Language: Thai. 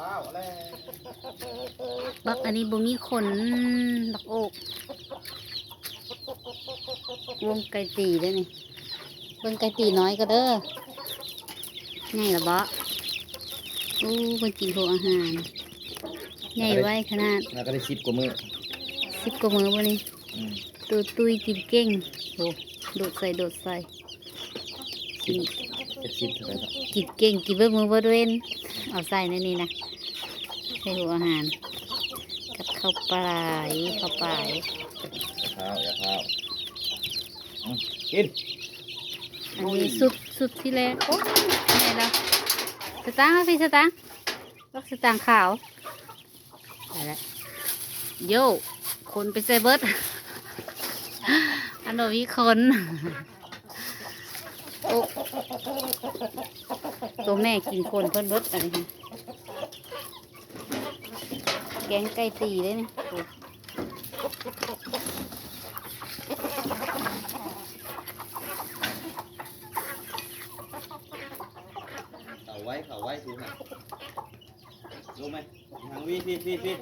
ข้าวอะไรบักอันนี้บ่มีขนบักโอกวงไก่ตีเด้อนี่เบิ่งไก่ตีน้อยก็เด้อใหญ่ละบ่อู้เพิ่นกินพวกอาหารใหญ่ไว้ขนาดแล้วก็ได้สิบกว่ามือสิบกว่ามือบ่นี่อืมตูตุยกินเก่งโอ้โดดใส่โดดใส่ กินจะสิบเท่าไหร่ครับกินเก่งกินเบิดมือเบิดเว้นเอาใส่ในนี้นะใส่หัวอาหาร กับข้าวปลายข้าวปลายอย่าข้าวอย่าข้าวอืมกินอันนี้ซุปซุปที่แรกโอ้แม่เราสตางค์เอาสิสตางค์รักสตางค์ขาวไปแล้วโย่คนไปใส่เบิดอันนี้คน อ้ตัวแม่กินคนเพิ่นเบิดอันนี้ค่ะแกงไก่ตีเลยนี่เขาไว้เขาไว้สิครับรู้ไหมทางวีพี่พี่พี่